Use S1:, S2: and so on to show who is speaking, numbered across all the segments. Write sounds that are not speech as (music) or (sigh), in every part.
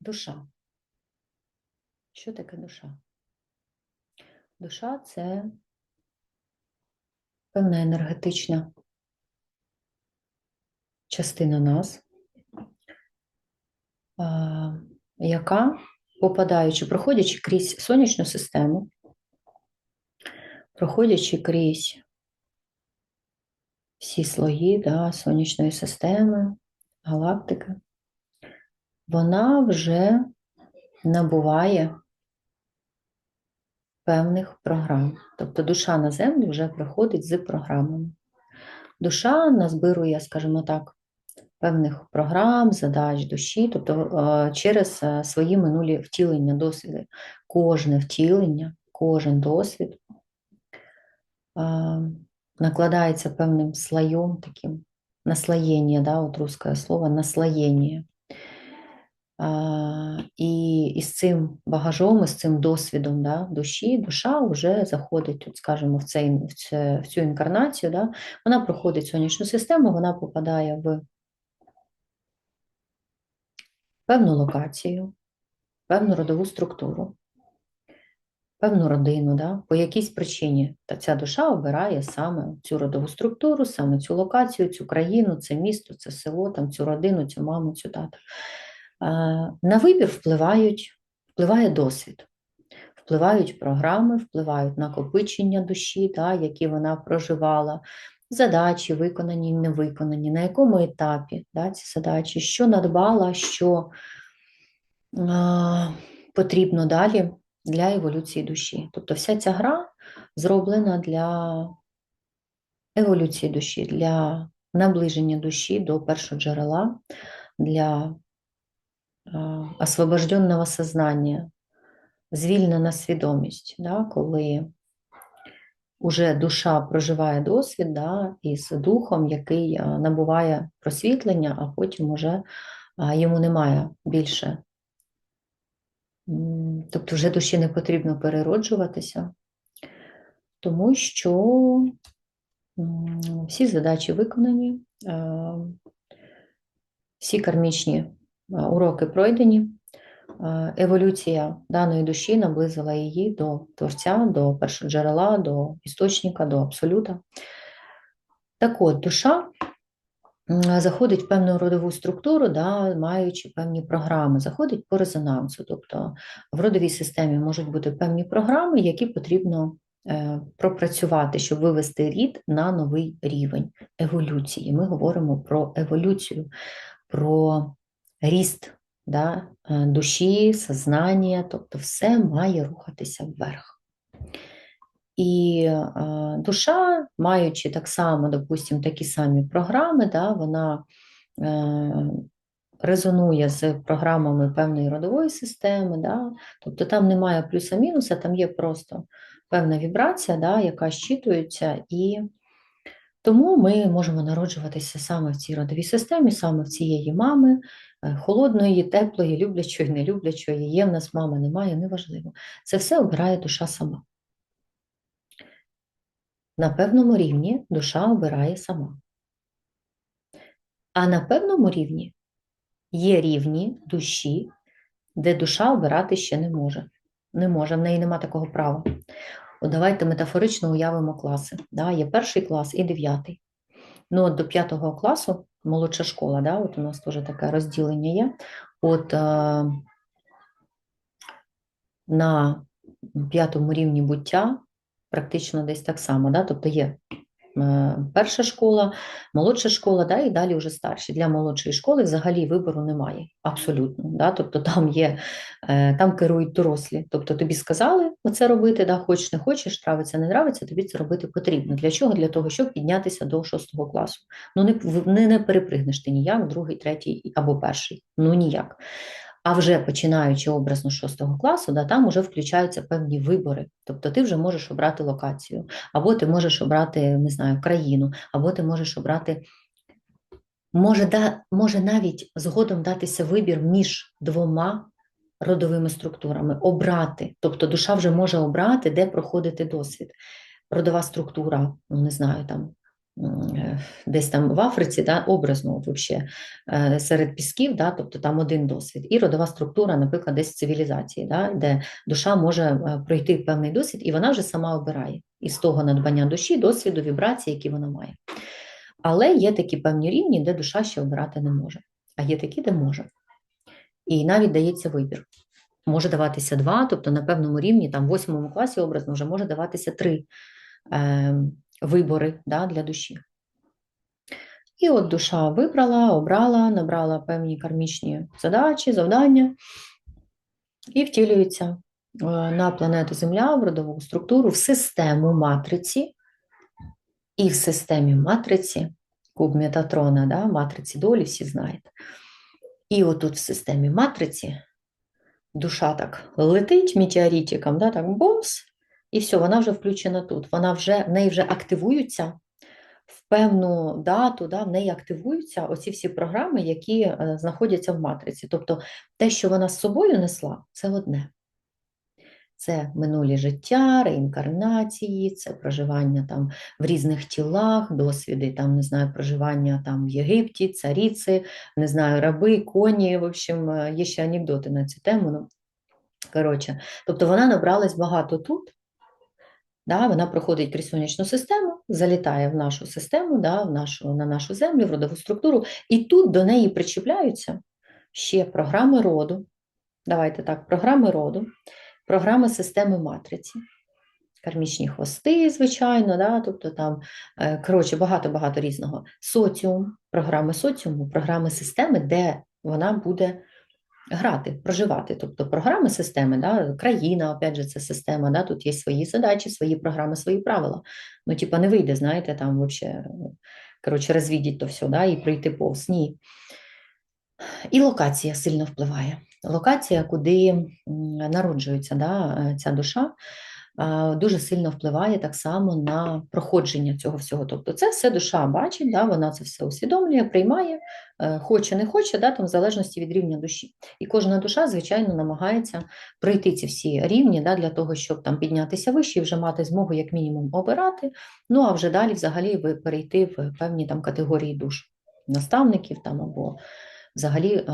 S1: Душа. Що таке душа? Душа це певна енергетична частина нас, яка, попадаючи, проходячи крізь сонячну систему, проходячи крізь всі слої да, сонячної системи, галактики, вона вже набуває певних програм. Тобто душа на землю вже приходить з програмами. Душа назбирує, скажімо так, певних програм, задач душі, тобто е, через е, свої минулі втілення, досвіди. Кожне втілення, кожен досвід е, накладається певним слоєм таким, наслоєння, да, от русське слово, наслоєння. І, і з цим багажом, і з цим досвідом да, душі, душа вже заходить, от, скажімо, в, цей, в, це, в цю інкарнацію, да, вона проходить сонячну систему, вона попадає в певну локацію, певну родову структуру, певну родину, да, по якійсь причині та ця душа обирає саме цю родову структуру, саме цю локацію, цю країну, це місто, це село, там, цю родину, цю маму, цю тата. На вибір впливають, впливає досвід, впливають програми, впливають накопичення душі, да, які вона проживала, задачі, виконані, не виконані, на якому етапі да, ці задачі, що надбала, що а, потрібно далі для еволюції душі. Тобто вся ця гра зроблена для еволюції душі, для наближення душі до першого джерела, для освобожденного сознання, звільнена свідомість, да, коли уже душа проживає досвід да, із духом, який набуває просвітлення, а потім уже йому немає більше. Тобто вже душі не потрібно перероджуватися, тому що всі задачі виконані, всі кармічні уроки пройдені, еволюція даної душі наблизила її до творця, до першоджерела, до істочника, до абсолюта. Так от, душа заходить в певну родову структуру, да, маючи певні програми, заходить по резонансу. Тобто в родовій системі можуть бути певні програми, які потрібно е, пропрацювати, щоб вивести рід на новий рівень еволюції. Ми говоримо про еволюцію, про ріст да, е, душі, сознання, тобто все має рухатися вверх. І е, душа, маючи так само, допустимо, такі самі програми, да, вона е, резонує з програмами певної родової системи, да, тобто там немає плюса-мінуса, там є просто певна вібрація, да, яка щитується, і тому ми можемо народжуватися саме в цій родовій системі, саме в цієї мами, Е, холодної, теплої, люблячої, не люблячої, є в нас мама, немає, неважливо. Це все обирає душа сама. На певному рівні душа обирає сама. А на певному рівні є рівні душі, де душа обирати ще не може. Не може, в неї нема такого права. От Давайте метафорично уявимо класи. Да? Є перший клас і дев'ятий. Ну, от До п'ятого класу молодша школа, да, от у нас теж таке розділення є. От е, на п'ятому рівні буття практично десь так само, да, тобто є перша школа, молодша школа, да, і далі вже старші. Для молодшої школи взагалі вибору немає, абсолютно. Да, Тобто там є, е, там керують дорослі. Тобто тобі сказали оце робити, да, хочеш, не хочеш, травиться, не нравиться, тобі це робити потрібно. Для чого? Для того, щоб піднятися до шостого класу. Ну, не не, не перепригнеш ти ніяк, другий, третій або перший. Ну ніяк. А вже починаючи образно шостого класу, да, там вже включаються певні вибори. Тобто ти вже можеш обрати локацію, або ти можеш обрати, не знаю, країну, або ти можеш обрати. Може, да, може навіть згодом датися вибір між двома родовими структурами, обрати. Тобто душа вже може обрати, де проходити досвід. Родова структура, ну не знаю, там десь там в Африці, да, образно, вообще, е, серед пісків, да, тобто там один досвід, і родова структура, наприклад, десь в цивілізації, да, де душа може е, пройти певний досвід, і вона вже сама обирає із того надбання душі, досвіду, вібрації, які вона має. Але є такі певні рівні, де душа ще обирати не може, а є такі, де може. І навіть дається вибір. Може даватися два, тобто на певному рівні, там в восьмому класі образно вже може даватися три е, вибори да, для душі. І от душа вибрала, обрала, набрала певні кармічні задачі, завдання і втілюється е, на планету Земля в родову структуру, в систему матриці, і в системі матриці, куб Метатрона, да, матриці долі, всі знаєте. І отут в системі матриці душа так летить метеоритиком, да, так бомс, і все, вона вже включена тут. Вона вже, в неї вже активуються в певну дату, да, в неї активуються оці всі програми, які е, знаходяться в матриці. Тобто те, що вона з собою несла, це одне. Це минулі життя, реінкарнації, це проживання там в різних тілах, досвіди, там, не знаю, проживання там в Єгипті, царіці, не знаю, раби, коні. В общем, е, є ще анекдоти на цю тему. Ну, коротше, тобто вона набралась багато тут, да, вона проходить крізь сонячну систему, залітає в нашу систему, да, в нашу, на нашу землю, в родову структуру, і тут до неї причіпляються ще програми роду. Давайте так, програми роду програми системи матриці. Кармічні хвости, звичайно, да, тобто там, е, коротше, багато-багато різного. Соціум, програми соціуму, програми системи, де вона буде грати, проживати. Тобто програми системи, да, країна, опять же, це система, да, тут є свої задачі, свої програми, свої правила. Ну, типа, не вийде, знаєте, там вообще, коротше, розвідіть то все, да, і прийти повз. Ні. І локація сильно впливає. Локація, куди народжується да, ця душа, дуже сильно впливає так само на проходження цього всього. Тобто, це все душа бачить, да, вона це все усвідомлює, приймає, е, хоче, не хоче, да, там, в залежності від рівня душі. І кожна душа, звичайно, намагається пройти ці всі рівні да, для того, щоб там піднятися вище і вже мати змогу, як мінімум, обирати. Ну а вже далі взагалі перейти в певні там категорії душ, наставників там або взагалі е,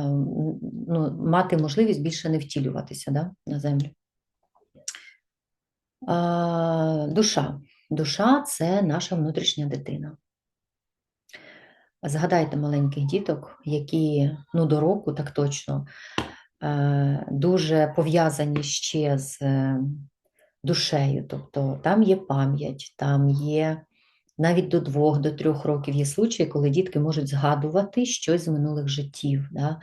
S1: ну, мати можливість більше не втілюватися да, на землю. Душа. Душа це наша внутрішня дитина. Згадайте маленьких діток, які ну, до року так точно е, дуже пов'язані ще з е, душею. Тобто там є пам'ять, там є навіть до двох, до трьох років є случаї, коли дітки можуть згадувати щось з минулих життів. Да?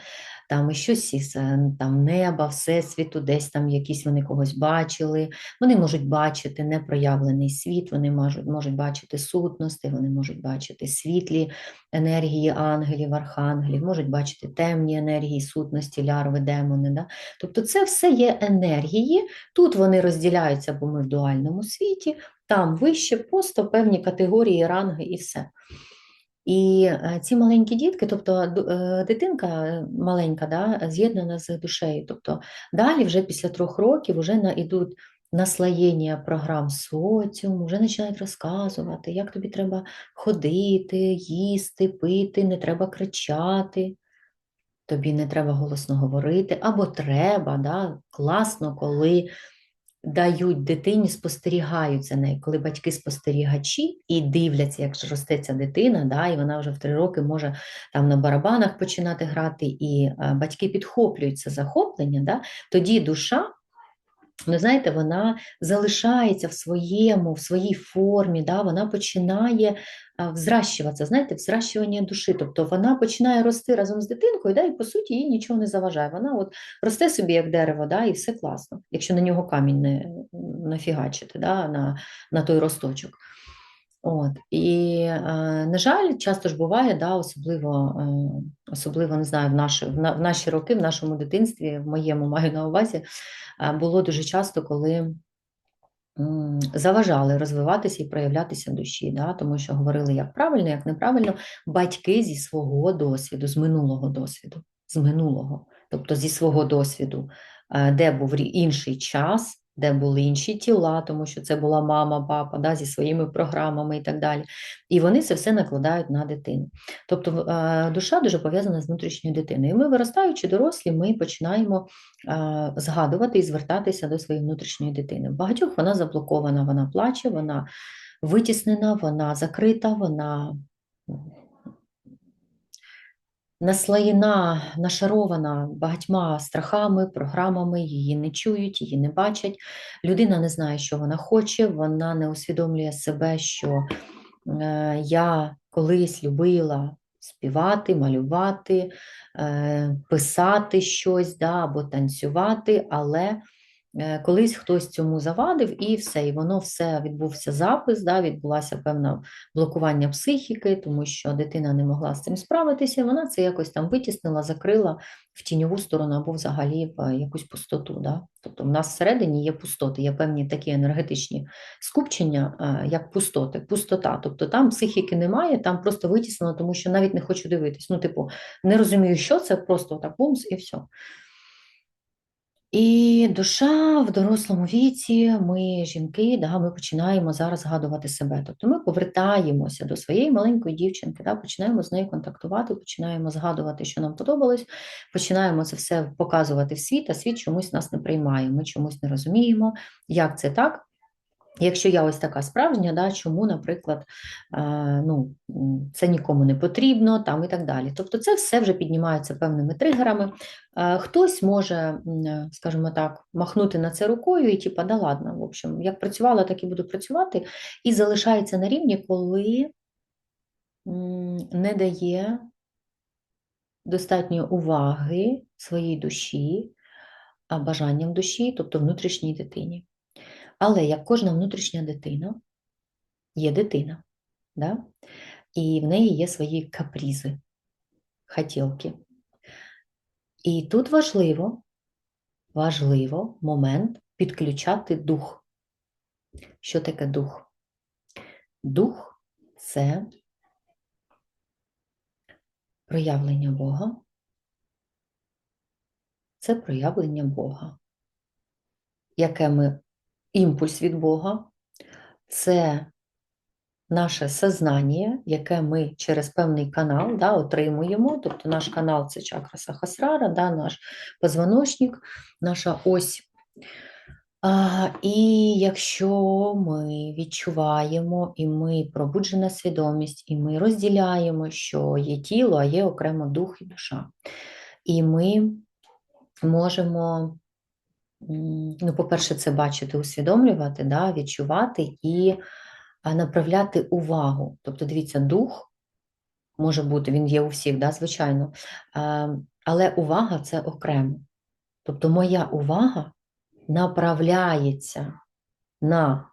S1: Там щось із е, там, неба, всесвіту, десь там якісь вони когось бачили. Вони можуть бачити непроявлений світ, вони можуть можуть бачити сутності, вони можуть бачити світлі енергії ангелів, архангелів, можуть бачити темні енергії, сутності, лярви, демони. Да? Тобто це все є енергії. Тут вони розділяються, бо ми в дуальному світі там вище просто певні категорії, ранги і все. І е, ці маленькі дітки, тобто е, дитинка маленька, да, з'єднана з душею. Тобто далі, вже після трьох років, вже йдуть наслоєння програм соціуму, вже починають розказувати, як тобі треба ходити, їсти, пити, не треба кричати. Тобі не треба голосно говорити, або треба, да, класно, коли дають дитині, спостерігають за нею, коли батьки спостерігачі і дивляться, як ж росте ця дитина, да, і вона вже в три роки може там на барабанах починати грати, і батьки підхоплюють це захоплення, да, тоді душа. Ви знаєте, вона залишається в своєму, в своїй формі, да, вона починає взращуватися, знаєте, взращування душі. Тобто вона починає рости разом з дитинкою, да, і по суті їй нічого не заважає. Вона от росте собі як дерево, да, і все класно, якщо на нього камінь не нафігачити да, на, на той росточок. От. І, на жаль, часто ж буває, да, особливо, е, особливо не знаю, в наші, в наші роки, в нашому дитинстві, в моєму маю на увазі, було дуже часто, коли заважали розвиватися і проявлятися душі, да? тому що говорили, як правильно, як неправильно, батьки зі свого досвіду, з минулого досвіду, з минулого, тобто зі свого досвіду, е, де був інший час, де були інші тіла, тому що це була мама, папа да, зі своїми програмами і так далі. І вони це все накладають на дитину. Тобто е, душа дуже пов'язана з внутрішньою дитиною. І ми, виростаючи дорослі, ми починаємо е, згадувати і звертатися до своєї внутрішньої дитини. В багатьох вона заблокована, вона плаче, вона витіснена, вона закрита, вона наслоєна, нашарована багатьма страхами, програмами, її не чують, її не бачать. Людина не знає, що вона хоче, вона не усвідомлює себе, що е, я колись любила співати, малювати, е, писати щось да, або танцювати, але колись хтось цьому завадив, і все, і воно все відбувся запис, да, відбулося певне блокування психіки, тому що дитина не могла з цим справитися, і вона це якось там витіснила, закрила в тіньову сторону або взагалі в якусь пустоту. Да? Тобто в нас всередині є пустоти, є певні такі енергетичні скупчення, е, як пустоти, пустота. Тобто там психіки немає, там просто витіснено, тому що навіть не хочу дивитись. Ну, типу, не розумію, що це, просто так бумс і все. І душа в дорослому віці, ми, жінки, да, ми починаємо зараз згадувати себе. Тобто ми повертаємося до своєї маленької дівчинки, да, починаємо з нею контактувати, починаємо згадувати, що нам подобалось, починаємо це все показувати в світ, а світ чомусь нас не приймає. Ми чомусь не розуміємо, як це так. Якщо я ось така справжня, да, чому, наприклад, ну, це нікому не потрібно, там і так далі. Тобто це все вже піднімається певними тригерами. Хтось може, скажімо так, махнути на це рукою і типа, да ладно, в общем, як працювала, так і буду працювати, і залишається на рівні, коли не дає достатньої уваги своїй душі, бажанням душі, тобто внутрішній дитині. Але як кожна внутрішня дитина, є дитина, да? і в неї є свої капрізи, хотілки. І тут важливо, важливо момент підключати дух. Що таке дух? Дух це проявлення Бога. Це проявлення Бога, яке ми імпульс від Бога, це наше сознання, яке ми через певний канал да, отримуємо. Тобто наш канал це чакра Сахасрара, да, наш позвоночник, наша ось. А, І якщо ми відчуваємо, і ми пробуджена свідомість, і ми розділяємо, що є тіло, а є окремо дух і душа. І ми можемо ну, по-перше, це бачити, усвідомлювати, да, відчувати і направляти увагу. Тобто, дивіться, дух може бути, він є у всіх, да, звичайно, але увага це окремо. Тобто, моя увага направляється на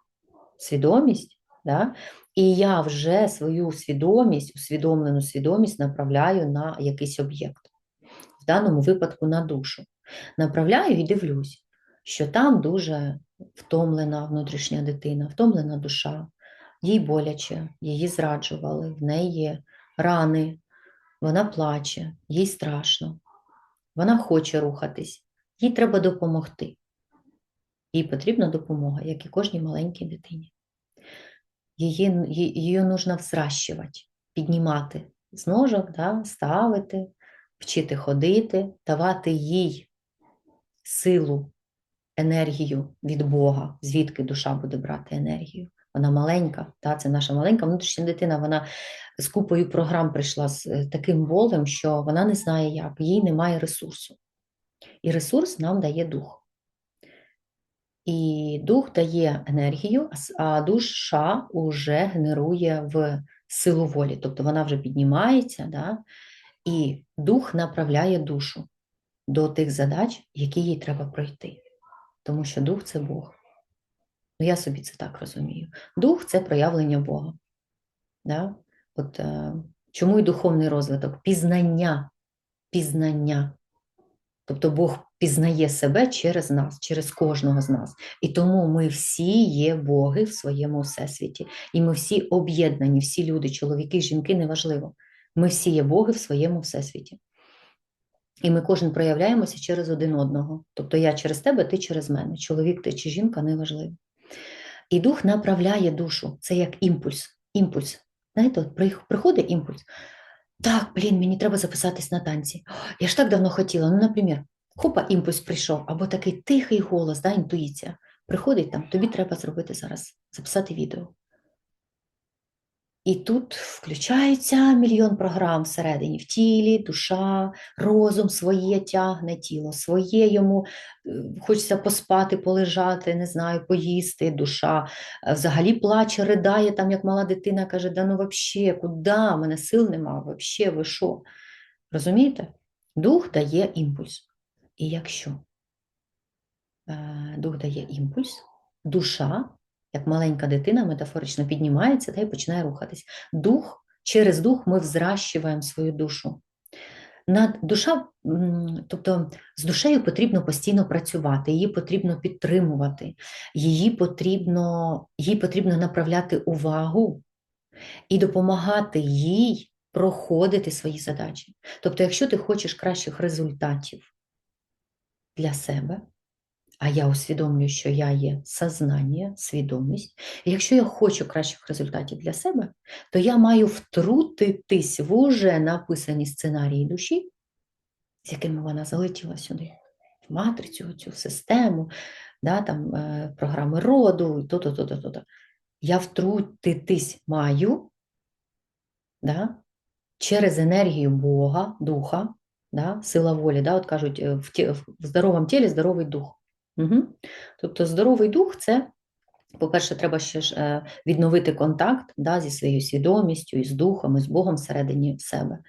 S1: свідомість, да, і я вже свою свідомість, усвідомлену свідомість направляю на якийсь об'єкт, в даному випадку на душу. Направляю і дивлюсь що там дуже втомлена внутрішня дитина, втомлена душа, їй боляче, її зраджували, в неї рани, вона плаче, їй страшно, вона хоче рухатись, їй треба допомогти. Їй потрібна допомога, як і кожній маленькій дитині. Її її нужно взращувати, піднімати з ножок, да, ставити, вчити ходити, давати їй силу енергію від Бога, звідки душа буде брати енергію. Вона маленька, та, це наша маленька внутрішня дитина, вона з купою програм прийшла з е, таким болем, що вона не знає як, їй немає ресурсу. І ресурс нам дає дух. І дух дає енергію, а душа вже генерує в силу волі. Тобто вона вже піднімається, да? і дух направляє душу до тих задач, які їй треба пройти тому що дух це Бог. Ну, я собі це так розумію. Дух це проявлення Бога. Да? От, е, Чому і духовний розвиток? Пізнання, пізнання. Тобто Бог пізнає себе через нас, через кожного з нас. І тому ми всі є Боги в своєму всесвіті. І ми всі об'єднані, всі люди, чоловіки, жінки, неважливо. Ми всі є Боги в своєму всесвіті. І ми кожен проявляємося через один одного. Тобто я через тебе, ти через мене. Чоловік ти чи жінка неважливо. І дух направляє душу. Це як імпульс. Імпульс. Знаєте, от приходить імпульс. Так, блін, мені треба записатись на танці. Я ж так давно хотіла. Ну, наприклад, хопа, імпульс прийшов, або такий тихий голос, да, інтуїція. Приходить там, тобі треба зробити зараз, записати відео. І тут включається мільйон програм всередині, в тілі, душа, розум своє тягне тіло, своє йому е, хочеться поспати, полежати, не знаю, поїсти, душа е, взагалі плаче, ридає, там як мала дитина каже: да ну вообще, куди? У мене сил нема, вообще, ви що? Розумієте? Дух дає імпульс. І якщо е, дух дає імпульс, душа, як маленька дитина, метафорично піднімається та й починає рухатись. Дух, через дух ми взращуємо свою душу. Над душа, тобто з душею потрібно постійно працювати, її потрібно підтримувати, її потрібно, їй потрібно направляти увагу і допомагати їй проходити свої задачі. Тобто, якщо ти хочеш кращих результатів для себе, а я усвідомлюю, що я є сознання, свідомість. І якщо я хочу кращих результатів для себе, то я маю втрутитись в уже написані сценарії душі, з якими вона залетіла сюди, в матрицю, цю систему, да, там, е, програми роду, то-то, то-то, то-то. Я втрутитись маю да, через енергію Бога, Духа, да, сила волі, да, от кажуть, е, в, в здоровому тілі здоровий дух. Угу. Тобто здоровий дух це, по-перше, треба ще ж е, відновити контакт да, зі своєю свідомістю, і з духом, і з Богом всередині себе.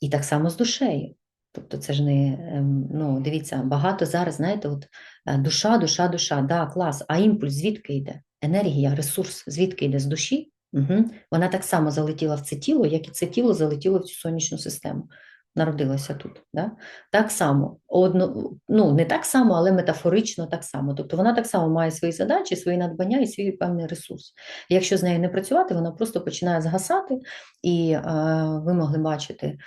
S1: І так само з душею. Тобто це ж не, ем, ну, дивіться, багато зараз, знаєте, от е, душа, душа, душа, да, клас, а імпульс звідки йде? Енергія, ресурс, звідки йде з душі? Угу. Вона так само залетіла в це тіло, як і це тіло залетіло в цю сонячну систему народилася тут. Да? Так само, одно, ну не так само, але метафорично так само. Тобто вона так само має свої задачі, свої надбання і свій певний ресурс. Якщо з нею не працювати, вона просто починає згасати, і е, ви могли бачити.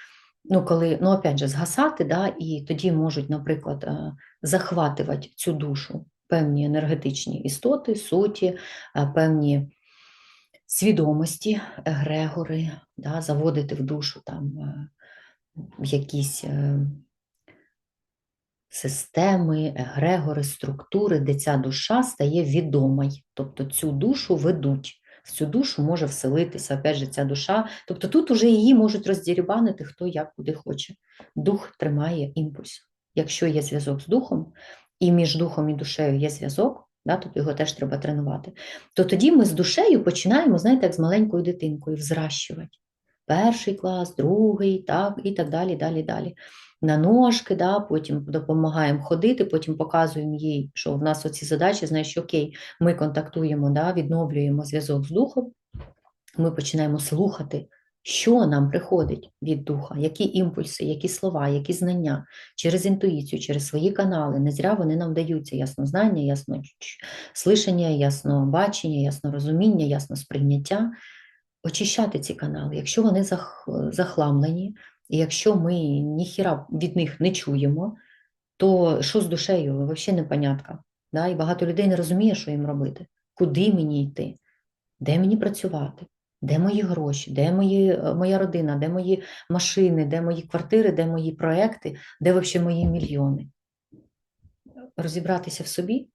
S1: Ну, коли, ну, опять же, згасати, да, і тоді можуть, наприклад, е, захватувати цю душу певні енергетичні істоти, суті, е, певні свідомості, егрегори, да, заводити в душу там е, якісь е, системи, егрегори, структури, де ця душа стає відомою. Тобто цю душу ведуть. В цю душу може вселитися, опять же, ця душа. Тобто тут уже її можуть роздірібанити хто як куди хоче. Дух тримає імпульс. Якщо є зв'язок з духом, і між духом і душею є зв'язок, да, тобто його теж треба тренувати, то тоді ми з душею починаємо, знаєте, як з маленькою дитинкою, взращувати перший клас, другий, так, і так далі, далі, далі. На ножки, да, потім допомагаємо ходити, потім показуємо їй, що в нас оці задачі, знаєш, окей, ми контактуємо, да, відновлюємо зв'язок з духом, ми починаємо слухати, що нам приходить від духа, які імпульси, які слова, які знання через інтуїцію, через свої канали. Не зря вони нам даються яснознання, ясно слишання, ясно бачення, ясно розуміння, ясно сприйняття очищати ці канали. Якщо вони захламлені, і якщо ми ніхіра від них не чуємо, то що з душею? Взагалі непонятка. Да? І багато людей не розуміє, що їм робити, куди мені йти, де мені працювати, де мої гроші, де мої, е, моя родина, де мої машини, де мої квартири, де мої проекти, де взагалі мої мільйони. Розібратися в собі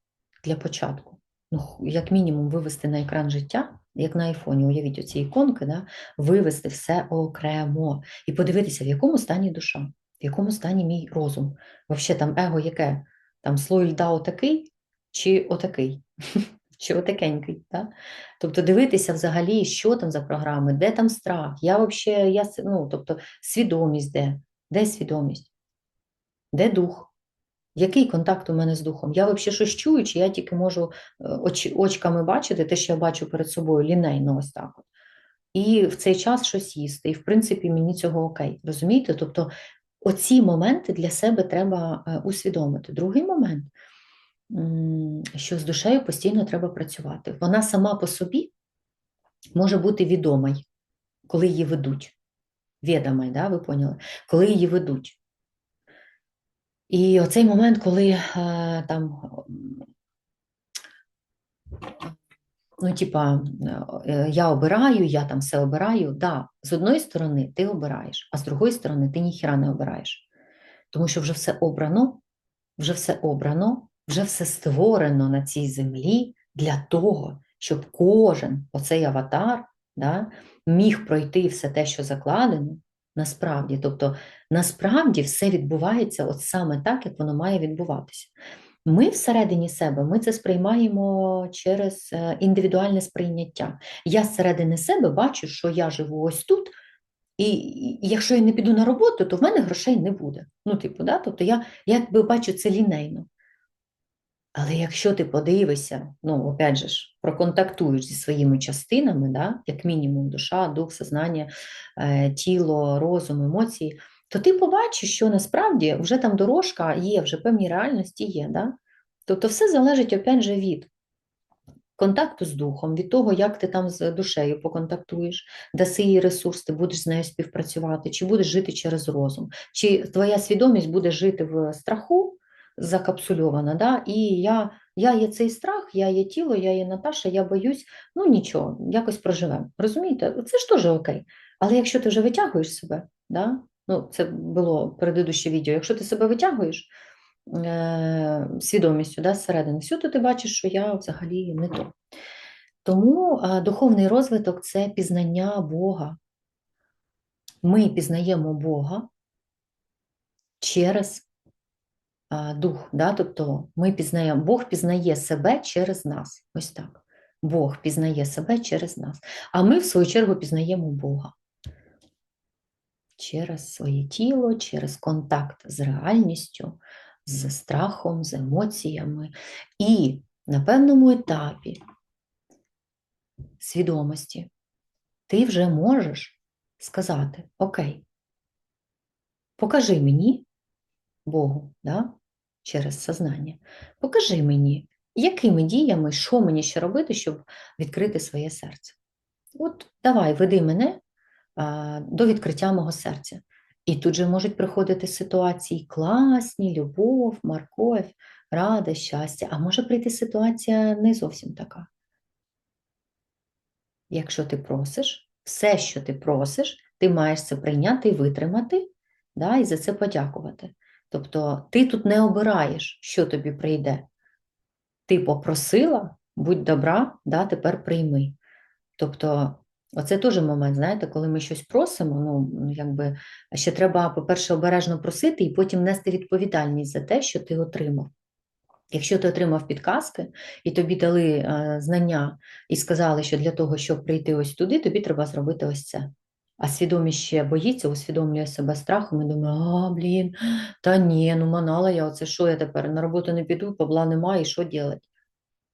S1: для початку, ну, як мінімум, вивести на екран життя як на айфоні, уявіть оці іконки, да, вивести все окремо і подивитися, в якому стані душа, в якому стані мій розум. Взагалі там его яке? Там слой льда отакий чи отакий, (laughs) чи отакенький. Да? Тобто дивитися взагалі, що там за програми, де там страх, я взагалі, я, ну, тобто свідомість де, де свідомість, де дух. Який контакт у мене з духом? Я взагалі щось чую, чи я тільки можу е, оч, очками бачити те, що я бачу перед собою, лінейно ось так. От. І в цей час щось їсти. І, в принципі, мені цього окей. Розумієте? Тобто оці моменти для себе треба е, усвідомити. Другий момент, що з душею постійно треба працювати. Вона сама по собі може бути відома, коли її ведуть. Відома, да, ви поняли? Коли її ведуть. І оцей момент, коли е, там, ну, типа, е, я обираю, я там все обираю, да, з одної сторони ти обираєш, а з другої сторони ти ніхіра не обираєш. Тому що вже все обрано, вже все обрано, вже все створено на цій землі для того, щоб кожен оцей аватар да, міг пройти все те, що закладено, насправді. Тобто, насправді все відбувається от саме так, як воно має відбуватися. Ми всередині себе ми це сприймаємо через е, індивідуальне сприйняття. Я зсередини себе бачу, що я живу ось тут, і, якщо я не піду на роботу, то в мене грошей не буде. Ну, типу, да? Тобто я якби бачу це лінейно. Але якщо ти подивишся, ну, опять же, ж, проконтактуєш зі своїми частинами, да, як мінімум, душа, дух, сознання, е, тіло, розум, емоції, то ти побачиш, що насправді вже там дорожка є, вже певні реальності є. Да? Тобто все залежить, опять же, від контакту з духом, від того, як ти там з душею поконтактуєш, даси їй ресурс, ти будеш з нею співпрацювати, чи будеш жити через розум, чи твоя свідомість буде жити в страху закапсульована, да? і я я є цей страх, я є тіло, я є Наташа, я боюсь, ну нічого, якось проживемо. Розумієте? Це ж теж окей. Але якщо ти вже витягуєш себе, да? ну це було предыдуще відео, якщо ти себе витягуєш е, свідомістю да, зсередини, всю, то ти бачиш, що я взагалі не то. Тому е, духовний розвиток це пізнання Бога. Ми пізнаємо Бога через дух, да? тобто ми пізнаємо, Бог пізнає себе через нас. Ось так. Бог пізнає себе через нас. А ми, в свою чергу, пізнаємо Бога через своє тіло, через контакт з реальністю, з страхом, з емоціями. І на певному етапі свідомості ти вже можеш сказати: Окей, покажи мені Богу, да? Через сознання. Покажи мені, якими діями, що мені ще робити, щоб відкрити своє серце. От давай, веди мене до відкриття мого серця. І тут же можуть приходити ситуації класні, любов, морковь, радість, щастя, а може прийти ситуація не зовсім така. Якщо ти просиш, все, що ти просиш, ти маєш це прийняти і витримати, да, і за це подякувати. Тобто ти тут не обираєш, що тобі прийде. Ти попросила, будь добра, да, тепер прийми. Тобто, оце теж момент, знаєте, коли ми щось просимо, ну, якби ще треба, по-перше, обережно просити і потім нести відповідальність за те, що ти отримав. Якщо ти отримав підказки і тобі дали е, знання і сказали, що для того, щоб прийти ось туди, тобі треба зробити ось це а свідомість ще боїться, усвідомлює себе страхом і думає, а, блін, та ні, ну манала я, оце що я тепер? На роботу не піду, побла немає, і що робити?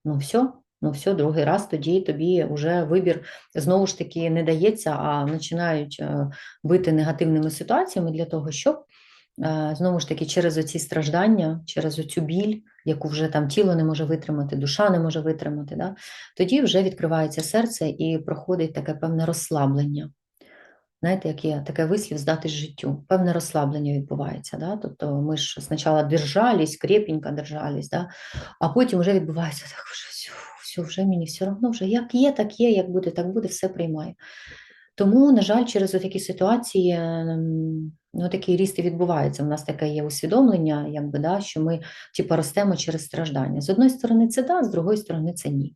S1: Ну, все, ну все, другий раз тоді тобі вже вибір знову ж таки не дається, а починають е, бити негативними ситуаціями для того, щоб е, знову ж таки через оці страждання, через оцю біль, яку вже там тіло не може витримати, душа не може витримати, да? тоді вже відкривається серце і проходить таке певне розслаблення знаєте, як є таке вислів здатись життю, певне розслаблення відбувається. Да? Тобто ми ж спочатку держались, крепенько держались, да? а потім вже відбувається так, вже все, все, вже мені все одно, вже як є, так є, як буде, так буде, все приймаю. Тому, на жаль, через такі ситуації ем, ну, такий ріст і відбувається. У нас таке є усвідомлення, якби, да, що ми типу, ростемо через страждання. З одної сторони, це да, з другої сторони, це ні.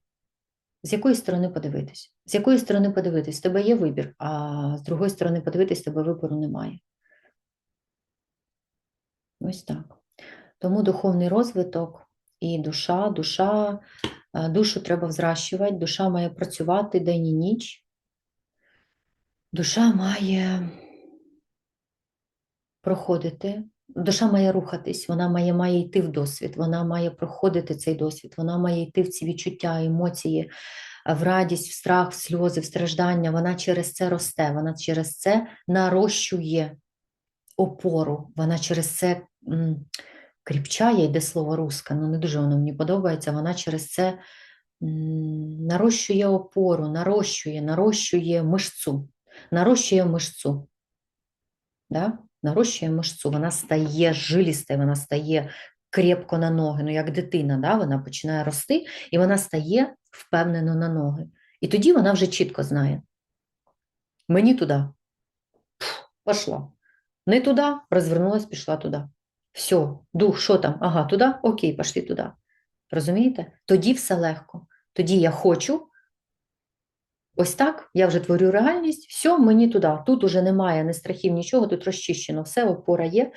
S1: З якої сторони подивитись? З якої сторони подивитись? В тебе є вибір, а з другої сторони подивитись, тебе вибору немає. Ось так. Тому духовний розвиток і душа, душа, е, душу треба взращувати, душа має працювати день і ніч. Душа має проходити, душа має рухатись, вона має має йти в досвід, вона має проходити цей досвід, вона має йти в ці відчуття, емоції, в радість, в страх, в сльози, в страждання. Вона через це росте, вона через це нарощує опору, вона через це м, кріпчає, йде слово руска, ну не дуже воно мені подобається. Вона через це м, нарощує опору, нарощує, нарощує мишцу, нарощує мишцу. Да? Нарощує мишцу, вона стає жилістою, вона стає крепко на ноги, ну як дитина, да? вона починає рости, і вона стає впевнено на ноги. І тоді вона вже чітко знає. Мені туди. Пф, Пошла. Не туди, розвернулась, пішла туди. Все, дух, що там? Ага, туди? Окей, пішли туди. Розумієте? Тоді все легко. Тоді я хочу. Ось так, я вже творю реальність, все, мені туди. Тут уже немає ні страхів, нічого, тут розчищено, все, опора є,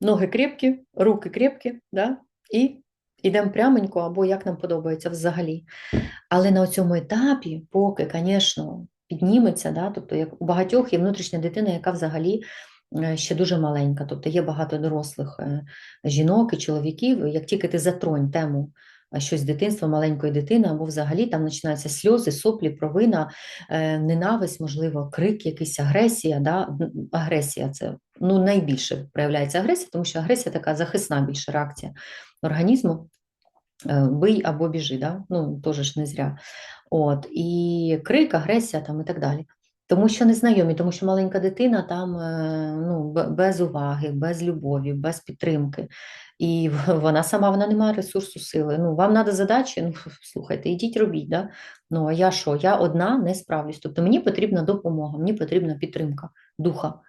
S1: ноги крепкі, руки крепкі, да? і йдемо пряменько, або як нам подобається взагалі. Але на цьому етапі, поки, звісно, підніметься, да? тобто як у багатьох є внутрішня дитина, яка взагалі е, ще дуже маленька, тобто є багато дорослих е, жінок і чоловіків, як тільки ти затронь тему щось з дитинства маленької дитини, або взагалі там починаються сльози, соплі, провина, е, ненависть, можливо, крик, якийсь агресія. Да? Агресія це ну, найбільше проявляється агресія, тому що агресія така захисна більше реакція організму. Е, Бий або біжи, да? ну, теж не зря. От, і крик, агресія там і так далі. Тому що незнайомі, тому що маленька дитина там е, ну, без уваги, без любові, без підтримки. І (laughs) вона сама вона не має ресурсу сили. Ну, вам треба задачі, ну (laughs) слухайте, ідіть робіть. Да? Ну, а я що? Я одна не справлюсь. Тобто мені потрібна допомога, мені потрібна підтримка духа.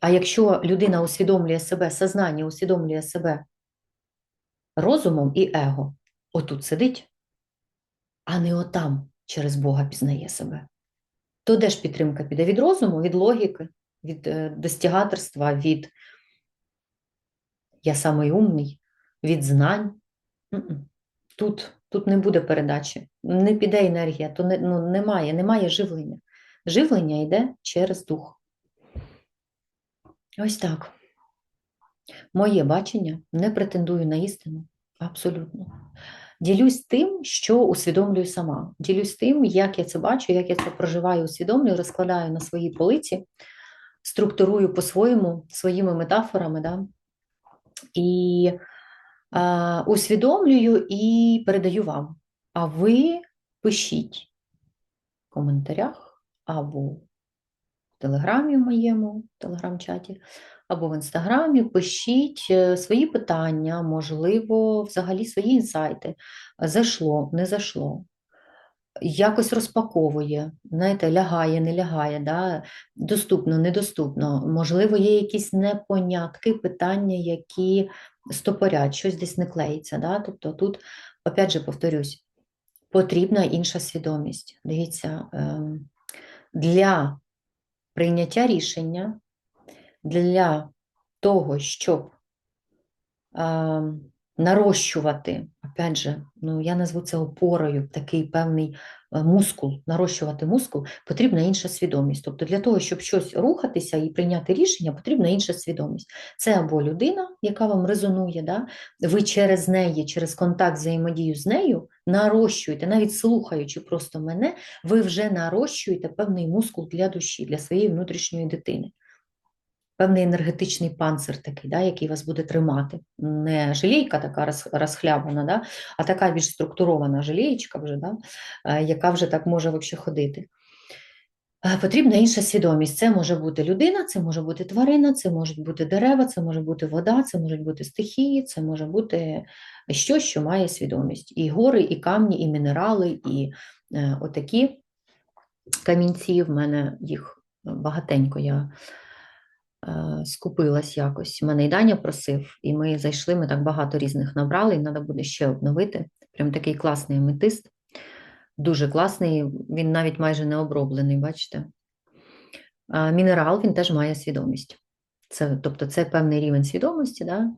S1: А якщо людина усвідомлює себе, сознання усвідомлює себе розумом і его, отут сидить, а не отам через Бога пізнає себе, то де ж підтримка піде? Від розуму, від логіки, від е, достігаторства, від я самий умний, від знань. Тут, тут не буде передачі, не піде енергія, то не, ну, немає, немає живлення. Живлення йде через дух. Ось так. Моє бачення не претендую на істину. Абсолютно. Ділюсь тим, що усвідомлюю сама. Ділюсь тим, як я це бачу, як я це проживаю, усвідомлюю, розкладаю на своїй полиці, структурую по-своєму, своїми метафорами. Да? І а, усвідомлюю і передаю вам. А ви пишіть в коментарях або в телеграмі в моєму телеграм-чаті, або в інстаграмі. Пишіть е, свої питання, можливо, взагалі свої інсайти. Зайшло, не зайшло. Якось розпаковує, знаєте, лягає, не лягає, да? доступно, недоступно. Можливо, є якісь непонятки, питання, які стопорять, щось десь не клеїться. Да? Тобто тут, опять же, повторюсь, потрібна інша свідомість. Дивіться, ем, для прийняття рішення, для того, щоб ем, нарощувати, опять же, ну я назву це опорою, такий певний е, мускул, нарощувати мускул, потрібна інша свідомість. Тобто для того, щоб щось рухатися і прийняти рішення, потрібна інша свідомість. Це або людина, яка вам резонує, да? ви через неї, через контакт, взаємодію з нею нарощуєте, навіть слухаючи просто мене, ви вже нарощуєте певний мускул для душі, для своєї внутрішньої дитини. Певний енергетичний панцир такий, да, який вас буде тримати. Не жалійка така розхлябана, да, а така більш структурована жалієчка, вже, да, е, яка вже так може вообще ходити. Е, Потрібна інша свідомість. Це може бути людина, це може бути тварина, це можуть бути дерева, це може бути вода, це можуть бути стихії, це може бути щось, що має свідомість. І гори, і камні, і мінерали, і е, отакі камінці. В мене їх багатенько. Я скупилась якось. Мене і Даня просив, і ми зайшли, ми так багато різних набрали, і треба буде ще обновити. Прям такий класний аметист. Дуже класний, він навіть майже не оброблений, бачите. Мінерал він теж має свідомість. Це, тобто це певний рівень свідомості, да?